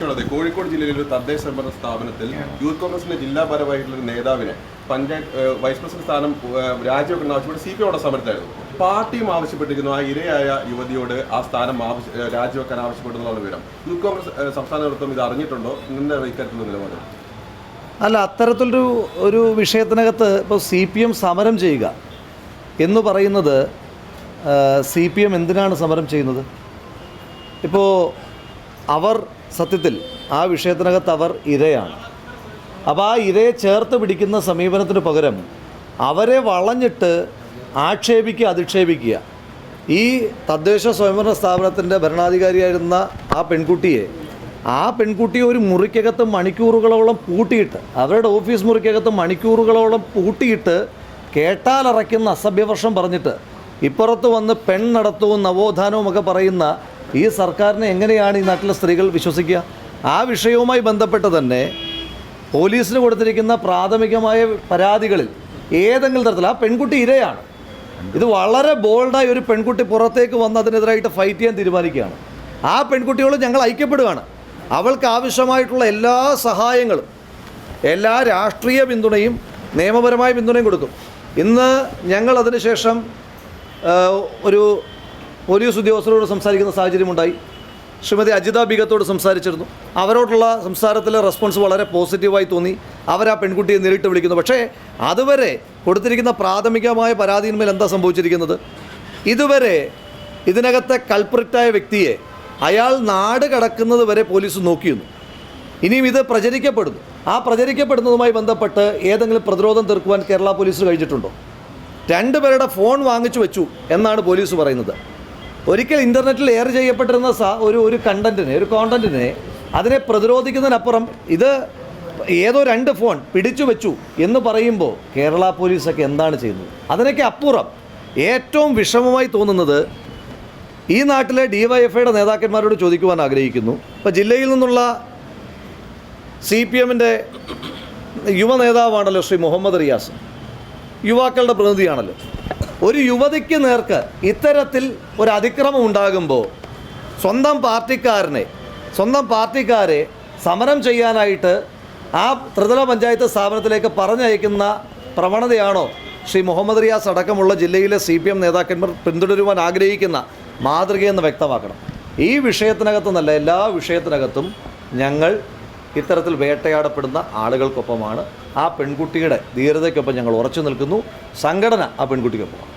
കോഴിക്കോട് ജില്ലയിലെ ഒരു തദ്ദേശ സംഭരണ സ്ഥാപനത്തിൽ യൂത്ത് കോൺഗ്രസിന്റെ ജില്ലാ ഒരു നേതാവിനെ പഞ്ചായത്ത് വൈസ് പ്രസിഡന്റ് സ്ഥാനം രാജിവെക്കണമെന്ന് രാജിവെക്കണം ആവശ്യപ്പെട്ട് സി പി ഐയുടെ സമരത്തായിരുന്നു പാർട്ടിയും ആവശ്യപ്പെട്ടിരിക്കുന്നു. ആ ഇരയായ യുവതിയോട് ആ സ്ഥാനം ആവശ്യ രാജിവെക്കാൻ ആവശ്യപ്പെടുന്നുള്ള വിവരം. യൂത്ത് കോൺഗ്രസ് സംസ്ഥാന നേതൃത്വം ഇത് അറിഞ്ഞിട്ടുണ്ടോ? നിന്റെ ഇക്കാര്യത്തിലുള്ള നിലപാട്. അല്ല അത്തരത്തിലൊരു ഒരു വിഷയത്തിനകത്ത് ഇപ്പോൾ സി പി എം സമരം ചെയ്യുക എന്ന് പറയുന്നത് സി പി എം എന്തിനാണ് സമരം ചെയ്യുന്നത്? ഇപ്പോൾ അവർ സത്യത്തിൽ ആ വിഷയത്തിനകത്ത് അവർ ഇരയാണ്. അപ്പോൾ ആ ഇരയെ ചേർത്ത് പിടിക്കുന്ന സമീപനത്തിന് പകരം അവരെ വളഞ്ഞിട്ട് ആക്ഷേപിക്കുക അധിക്ഷേപിക്കുക. ഈ തദ്ദേശ സ്വയംഭരണ സ്ഥാപനത്തിന്റെ ഭരണാധികാരിയായിരുന്ന ആ പെൺകുട്ടിയെ ആ പെൺകുട്ടിയെ ഒരു മുറിക്കകത്ത് മണിക്കൂറുകളോളം പൂട്ടിയിട്ട് അവരുടെ ഓഫീസ് മുറിക്കകത്ത് മണിക്കൂറുകളോളം പൂട്ടിയിട്ട് കേട്ടാലറയ്ക്കുന്ന അസഭ്യവർഷം പറഞ്ഞിട്ട് ഇപ്പുറത്ത് വന്ന് പെൺ നടത്തവും നവോത്ഥാനവും ഒക്കെ പറയുന്ന ഈ സർക്കാരിനെ എങ്ങനെയാണ് ഈ നാട്ടിലെ സ്ത്രീകൾ വിശ്വസിക്കുക? ആ വിഷയവുമായി ബന്ധപ്പെട്ട് തന്നെ പോലീസിന് കൊടുത്തിരിക്കുന്ന പ്രാഥമികമായ പരാതികളിൽ ഏതെങ്കിലും തരത്തിൽ ആ പെൺകുട്ടി ഇരയാണ്. ഇത് വളരെ ബോൾഡായി ഒരു പെൺകുട്ടി പുറത്തേക്ക് വന്ന് അതിനെതിരായിട്ട് ഫൈറ്റ് ചെയ്യാൻ തീരുമാനിക്കുകയാണ്. ആ പെൺകുട്ടിയോട് ഞങ്ങൾ ഐക്യപ്പെടുകയാണ്. അവൾക്ക് ആവശ്യമായിട്ടുള്ള എല്ലാ സഹായങ്ങളും എല്ലാ രാഷ്ട്രീയ പിന്തുണയും നിയമപരമായ പിന്തുണയും കൊടുക്കും. ഇന്ന് ഞങ്ങൾ അതിനുശേഷം ഒരു പോലീസ് ഉദ്യോഗസ്ഥരോട് സംസാരിക്കുന്ന സാഹചര്യമുണ്ടായി. ശ്രീമതി അജിത ബീഗത്തോട് സംസാരിച്ചിരുന്നു. അവരോടുള്ള സംസാരത്തിലെ റെസ്പോൺസ് വളരെ പോസിറ്റീവായി തോന്നി. അവർ ആ പെൺകുട്ടിയെ നേരിട്ട് വിളിക്കുന്നു. പക്ഷേ അതുവരെ കൊടുത്തിരിക്കുന്ന പ്രാഥമികമായ പരാതിയിന്മേൽ എന്താ സംഭവിച്ചിരിക്കുന്നത്? ഇതുവരെ ഇതിനകത്തെ കൽപ്രിറ്റായ വ്യക്തിയെ അയാൾ നാട് കടക്കുന്നത് വരെ പോലീസ് നോക്കിയിരുന്നു ഇനിയും ഇത് പ്രചരിക്കപ്പെടുന്നു. ആ പ്രചരിക്കപ്പെടുന്നതുമായി ബന്ധപ്പെട്ട് ഏതെങ്കിലും പ്രതിരോധം തീർക്കുവാൻ കേരള പോലീസ് കഴിഞ്ഞിട്ടുണ്ടോ? രണ്ടുപേരുടെ ഫോൺ വാങ്ങിച്ചു വെച്ചു എന്നാണ് പോലീസ് പറയുന്നത്. ഒരിക്കൽ ഇന്റർനെറ്റിൽ എയർ ചെയ്യപ്പെട്ടിരുന്ന സ ഒരു ഒരു കണ്ടന്റിനെ ഒരു കോണ്ടന്റിനെ അതിനെ പ്രതിരോധിക്കുന്നതിനപ്പുറം ഇത് ഏതോ രണ്ട് ഫോൺ പിടിച്ചു വെച്ചു എന്ന് പറയുമ്പോൾ കേരള പോലീസൊക്കെ എന്താണ് ചെയ്യുന്നത്? അതിനൊക്കെ അപ്പുറം ഏറ്റവും വിഷമമായി തോന്നുന്നത് ഈ നാട്ടിലെ ഡിവൈഎഫ്ഐയുടെ നേതാക്കന്മാരോട് ചോദിക്കുവാൻ ആഗ്രഹിക്കുന്നു. ഇപ്പോൾ ജില്ലയിൽ നിന്നുള്ള സി പി എമ്മിന്റെ യുവ നേതാവാണല്ലോ ശ്രീ മുഹമ്മദ് റിയാസ്. യുവാക്കളുടെ പ്രതിനിധിയാണല്ലോ. ഒരു യുവതിക്ക് നേർക്ക് ഇത്തരത്തിൽ ഒരു അതിക്രമം ഉണ്ടാകുമ്പോൾ സ്വന്തം പാർട്ടിക്കാരനെ സ്വന്തം പാർട്ടിക്കാരെ സമരം ചെയ്യാനായിട്ട് ആ ത്രിതല പഞ്ചായത്ത് സ്ഥാപനത്തിലേക്ക് പറഞ്ഞയക്കുന്ന പ്രവണതയാണോ? ശ്രീ മുഹമ്മദ് റിയാസ് അടക്കമുള്ള ജില്ലയിലെ സി പി എം നേതാക്കന്മാർ പിന്തുടരുവാൻ ആഗ്രഹിക്കുന്ന മാതൃകയെന്ന് വ്യക്തമാക്കണം. ഈ വിഷയത്തിനകത്തുനിന്നല്ല എല്ലാ വിഷയത്തിനകത്തും ഞങ്ങൾ ഇത്തരത്തിൽ വേട്ടയാടപ്പെടുന്ന ആളുകൾക്കൊപ്പമാണ്. ആ പെൺകുട്ടിയുടെ ധീരതയ്ക്കൊപ്പം ഞങ്ങൾ ഉറച്ചു നിൽക്കുന്നു. സംഘടന ആ പെൺകുട്ടിക്കൊപ്പം